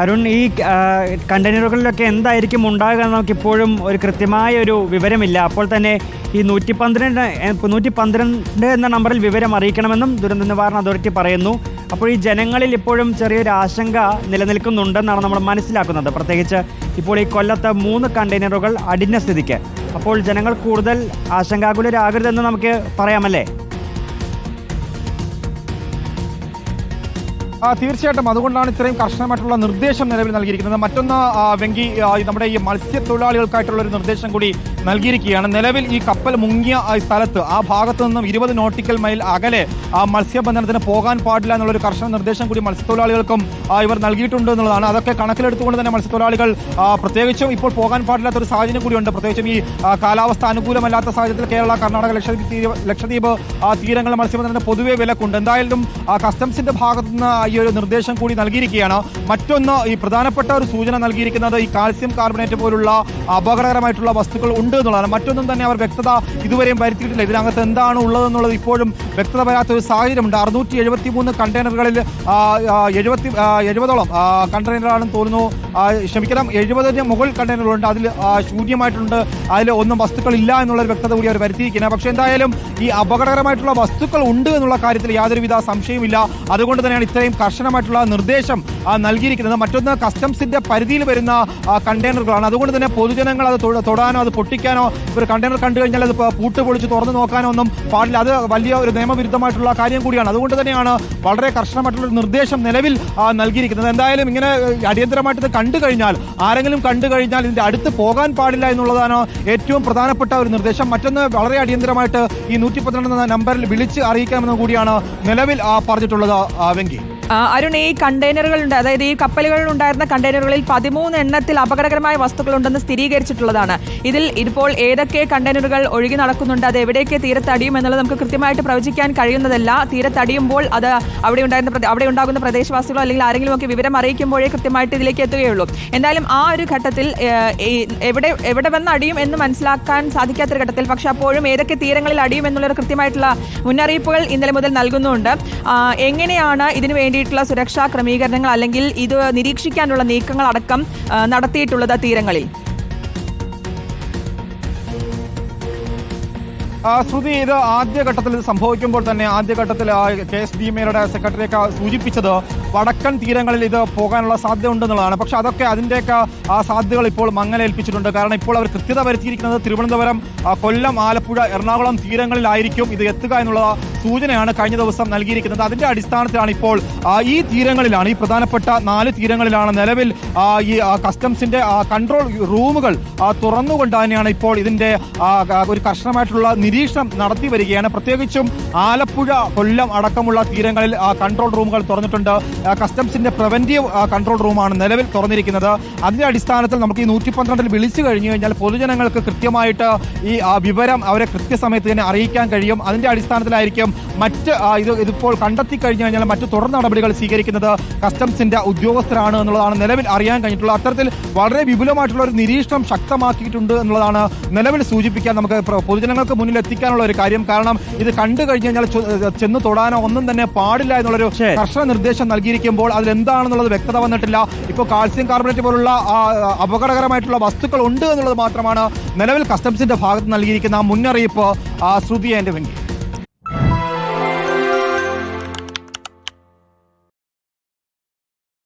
അരുൺ ഈ കണ്ടെയ്നറുകളിലൊക്കെ എന്തായിരിക്കും ഉണ്ടാകുക എന്ന് ഇപ്പോഴും ഒരു കൃത്യമായ ഒരു വിവരമില്ല. അപ്പോൾ തന്നെ ഈ നൂറ്റി പന്ത്രണ്ട് നൂറ്റി പന്ത്രണ്ട് എന്ന നമ്പറിൽ വിവരം അറിയിക്കണമെന്നും ദുരന്ത നിവാരണ അതോറിറ്റി പറയുന്നു. അപ്പോൾ ഈ ജനങ്ങളിൽ ഇപ്പോഴും ചെറിയൊരു ആശങ്ക നിലനിൽക്കുന്നുണ്ടെന്നാണ് നമ്മൾ മനസ്സിലാക്കുന്നത്. പ്രത്യേകിച്ച് ഇപ്പോൾ ഈ കൊല്ലത്തെ മൂന്ന് കണ്ടെയ്നറുകൾ അടിഞ്ഞ സ്ഥിതിക്ക്. അപ്പോൾ ജനങ്ങൾ കൂടുതൽ ആശങ്കാകുലരാകരുതെന്ന് നമുക്ക് പറയാമല്ലേ? തീർച്ചയായിട്ടും അതുകൊണ്ടാണ് ഇത്രയും കർശനമായിട്ടുള്ള നിർദ്ദേശം നിലവിൽ നൽകിയിരിക്കുന്നത്. മറ്റൊന്ന് വെങ്കി നമ്മുടെ ഈ മത്സ്യത്തൊഴിലാളികൾക്കായിട്ടുള്ള ഒരു നിർദ്ദേശം കൂടി നൽകിയിരിക്കുകയാണ്. നിലവിൽ ഈ കപ്പൽ മുങ്ങിയ സ്ഥലത്ത് ആ ഭാഗത്തു നിന്നും ഇരുപത് നോട്ടിക്കൽ മൈൽ അകലെ മത്സ്യബന്ധനത്തിന് പോകാൻ പാടില്ല എന്നുള്ളൊരു കർശന നിർദ്ദേശം കൂടി മത്സ്യത്തൊഴിലാളികൾക്കും ഇവർ നൽകിയിട്ടുണ്ട് എന്നുള്ളതാണ്. അതൊക്കെ കണക്കിലെടുത്തുകൊണ്ട് തന്നെ മത്സ്യത്തൊഴിലാളികൾ പ്രത്യേകിച്ചും ഇപ്പോൾ പോകാൻ പാടില്ലാത്ത ഒരു സാഹചര്യം കൂടിയുണ്ട്. പ്രത്യേകിച്ചും ഈ കാലാവസ്ഥ അനുകൂലമല്ലാത്ത സാഹചര്യത്തിൽ കേരള കർണാടക ലക്ഷദ്വീപ് ലക്ഷദ്വീപ് തീരങ്ങളിൽ മത്സ്യബന്ധനത്തിന് പൊതുവെ വിലക്കുണ്ട്. എന്തായാലും കസ്റ്റംസിന്റെ ഭാഗത്തു നിന്ന് ഈ ഒരു നിർദ്ദേശം കൂടി നൽകിയിരിക്കുകയാണ്. മറ്റൊന്ന് ഈ പ്രധാനപ്പെട്ട ഒരു സൂചന നൽകിയിരിക്കുന്നത് ഈ കാൽസ്യം കാർബണേറ്റ് പോലുള്ള അപകടകരമായിട്ടുള്ള വസ്തുക്കൾ ഉണ്ട് എന്നുള്ളതാണ്. മറ്റൊന്നും തന്നെ അവർ വ്യക്തത ഇതുവരെയും വരുത്തിയിട്ടില്ല. ഇതിനകത്ത് എന്താണ് ഉള്ളതെന്നുള്ളത് ഇപ്പോഴും വ്യക്തത വരാത്ത ഒരു സാഹചര്യമുണ്ട്. അറുന്നൂറ്റി എഴുപത്തി മൂന്ന് കണ്ടെയ്നറുകളിൽ എഴുപത്തി എഴുപതോളം കണ്ടെയ്നറാണെന്ന് തോന്നുന്നു. ക്ഷമിക്കണം എഴുപതിന് മുകൾ കണ്ടെയ്നറുകളുണ്ട്. അതിൽ ശൂന്യമായിട്ടുണ്ട്. അതിൽ ഒന്നും വസ്തുക്കൾ ഇല്ല എന്നുള്ളൊരു വ്യക്തത കൂടി അവർ വരുത്തിയിരിക്കുന്നത് പക്ഷേ എന്തായാലും ഈ അപകടകരമായിട്ടുള്ള വസ്തുക്കൾ ഉണ്ട് എന്നുള്ള കാര്യത്തിൽ യാതൊരുവിധ സംശയമില്ല അതുകൊണ്ട് തന്നെയാണ് ഇത്രയും കർശനമായിട്ടുള്ള നിർദ്ദേശം നൽകിയിരിക്കുന്നത്. മറ്റൊന്ന് കസ്റ്റംസിന്റെ പരിധിയിൽ വരുന്ന കണ്ടെയ്നറുകളാണ് അതുകൊണ്ട് തന്നെ പൊതുജനങ്ങൾ അത് തൊടാനോ അത് പൊട്ടിക്കാനോ ഒരു കണ്ടെയ്നർ കണ്ടു കഴിഞ്ഞാൽ അത് പൂട്ട് പൊളിച്ച് തുറന്നു നോക്കാനോ ഒന്നും പാടില്ല. അത് വലിയ ഒരു നിയമവിരുദ്ധമായിട്ടുള്ള കാര്യം കൂടിയാണ്. അതുകൊണ്ട് തന്നെയാണ് വളരെ കർശനമായിട്ടുള്ള ഒരു നിർദ്ദേശം നിലവിൽ നൽകിയിരിക്കുന്നത്. എന്തായാലും ഇങ്ങനെ അടിയന്തരമായിട്ട് ഇത് കണ്ടു കഴിഞ്ഞാൽ ആരെങ്കിലും കണ്ടു കഴിഞ്ഞാൽ ഇതിന്റെ അടുത്ത് പോകാൻ പാടില്ല എന്നുള്ളതാണ് ഏറ്റവും പ്രധാനപ്പെട്ട ഒരു നിർദ്ദേശം. മറ്റൊന്ന് വളരെ അടിയന്തരമായിട്ട് ഈ നൂറ്റി പന്ത്രണ്ട് നമ്പറിൽ വിളിച്ച് അറിയിക്കാമെന്ന് കൂടിയാണ് നിലവിൽ പറഞ്ഞിട്ടുള്ളത് വെങ്കി. അരുൺ ഈ കണ്ടെയ്നറുകളുണ്ട് അതായത് ഈ കപ്പലുകളിൽ ഉണ്ടായിരുന്ന കണ്ടെയ്നറുകളിൽ പതിമൂന്ന് എണ്ണത്തിൽ അപകടകരമായ വസ്തുക്കളുണ്ടെന്ന് സ്ഥിരീകരിച്ചിട്ടുള്ളതാണ്. ഇതിൽ ഇപ്പോൾ ഏതൊക്കെ കണ്ടെയ്നറുകൾ ഒഴുകി നടക്കുന്നുണ്ട് അത് എവിടേക്ക് തീരത്തടിയും എന്നുള്ളത് നമുക്ക് കൃത്യമായിട്ട് പ്രവചിക്കാൻ കഴിയുന്നതല്ല. തീരത്തടിയുമ്പോൾ അത് അവിടെ ഉണ്ടായിരുന്ന അവിടെ ഉണ്ടാകുന്ന പ്രദേശവാസികളോ അല്ലെങ്കിൽ ആരെങ്കിലും ഒക്കെ വിവരം അറിയിക്കുമ്പോഴേ കൃത്യമായിട്ട് ഇതിലേക്ക് എത്തുകയുള്ളൂ. എന്തായാലും ആ ഒരു ഘട്ടത്തിൽ എവിടെ എവിടെ വന്ന് അടിയും എന്ന് മനസ്സിലാക്കാൻ സാധിക്കാത്തൊരു ഘട്ടത്തിൽ പക്ഷേ അപ്പോഴും ഏതൊക്കെ തീരങ്ങളിൽ അടിയും എന്നുള്ളൊരു കൃത്യമായിട്ടുള്ള മുന്നറിയിപ്പുകൾ ഇന്നലെ മുതൽ നൽകുന്നുണ്ട്. എങ്ങനെയാണ് ഇതിനു വേണ്ടിയിട്ടുള്ള സുരക്ഷാ ക്രമീകരണങ്ങൾ അല്ലെങ്കിൽ ഇത് നിരീക്ഷിക്കാനുള്ള നീക്കങ്ങൾ അടക്കം നടത്തിയിട്ടുള്ളത് തീരങ്ങളിൽ. ശ്രുതി ഇത് ആദ്യഘട്ടത്തിൽ ഇത് സംഭവിക്കുമ്പോൾ തന്നെ ആദ്യഘട്ടത്തിൽ കെ എസ് ഡി എയുടെ സെക്രട്ടറിയൊക്കെ സൂചിപ്പിച്ചത് വടക്കൻ തീരങ്ങളിൽ ഇത് പോകാനുള്ള സാധ്യത ഉണ്ടെന്നുള്ളതാണ് പക്ഷെ അതൊക്കെ അതിന്റെയൊക്കെ ആ സാധ്യതകൾ ഇപ്പോൾ മങ്ങലേൽപ്പിച്ചിട്ടുണ്ട്. കാരണം ഇപ്പോൾ അവർ കൃത്യത വരുത്തിയിരിക്കുന്നത് തിരുവനന്തപുരം കൊല്ലം ആലപ്പുഴ എറണാകുളം തീരങ്ങളിലായിരിക്കും ഇത് എത്തുക എന്നുള്ള സൂചനയാണ് കഴിഞ്ഞ ദിവസം നൽകിയിരിക്കുന്നത്. അതിന്റെ അടിസ്ഥാനത്തിലാണ് ഇപ്പോൾ ഈ തീരങ്ങളിലാണ് ഈ പ്രധാനപ്പെട്ട നാല് തീരങ്ങളിലാണ് നിലവിൽ ഈ കസ്റ്റംസിന്റെ കൺട്രോൾ റൂമുകൾ തുറന്നുകൊണ്ട് തന്നെയാണ് ഇപ്പോൾ ഇതിന്റെ ഒരു കർശനമായിട്ടുള്ള നിരീക്ഷണം നടത്തി വരികയാണ്. പ്രത്യേകിച്ചും ആലപ്പുഴ കൊല്ലം അടക്കമുള്ള തീരങ്ങളിൽ കൺട്രോൾ റൂമുകൾ തുറന്നിട്ടുണ്ട്. കസ്റ്റംസിന്റെ പ്രിവന്റീവ് കൺട്രോൾ റൂമാണ് നിലവിൽ തുറന്നിരിക്കുന്നത്. അതിന്റെ അടിസ്ഥാനത്തിൽ നമുക്ക് ഈ നൂറ്റി പന്ത്രണ്ടിൽ വിളിച്ചു കഴിഞ്ഞു കഴിഞ്ഞാൽ പൊതുജനങ്ങൾക്ക് കൃത്യമായിട്ട് ഈ വിവരം അവരെ കൃത്യസമയത്ത് തന്നെ അറിയിക്കാൻ കഴിയും. അതിന്റെ അടിസ്ഥാനത്തിലായിരിക്കും മറ്റ് ഇത് ഇതിപ്പോൾ കണ്ടെത്തി കഴിഞ്ഞു കഴിഞ്ഞാൽ മറ്റ് തുടർ നടപടികൾ സ്വീകരിക്കുന്നത് കസ്റ്റംസിന്റെ ഉദ്യോഗസ്ഥരാണ് എന്നുള്ളതാണ് നിലവിൽ അറിയാൻ കഴിഞ്ഞിട്ടുള്ളത്. അത്തരത്തിൽ വളരെ വിപുലമായിട്ടുള്ള ഒരു നിരീക്ഷണം ശക്തമാക്കിയിട്ടുണ്ട് എന്നുള്ളതാണ് നിലവിൽ സൂചിപ്പിക്കാൻ നമുക്ക് പൊതുജനങ്ങൾക്ക് മുന്നിൽ എത്തിക്കാനുള്ള ഒരു കാര്യം. കാരണം ഇത് കണ്ടു കഴിഞ്ഞു കഴിഞ്ഞാൽ ചെന്ന് തൊടാനോ ഒന്നും തന്നെ പാടില്ല എന്നുള്ളൊരു. കർശന നിർദ്ദേശം നൽകിയിരിക്കുമ്പോൾ അതിലെന്താണെന്നുള്ളത് വ്യക്തത വന്നിട്ടില്ല. ഇപ്പോൾ കാൽസ്യം കാർബണേറ്റ് പോലുള്ള അപകടകരമായിട്ടുള്ള വസ്തുക്കൾ ഉണ്ട് എന്നുള്ളത് മാത്രമാണ് നിലവിൽ കസ്റ്റംസിന്റെ ഭാഗത്ത് നൽകിയിരിക്കുന്ന മുന്നറിയിപ്പ് ശ്രുതി എന്റെ വെങ്കി.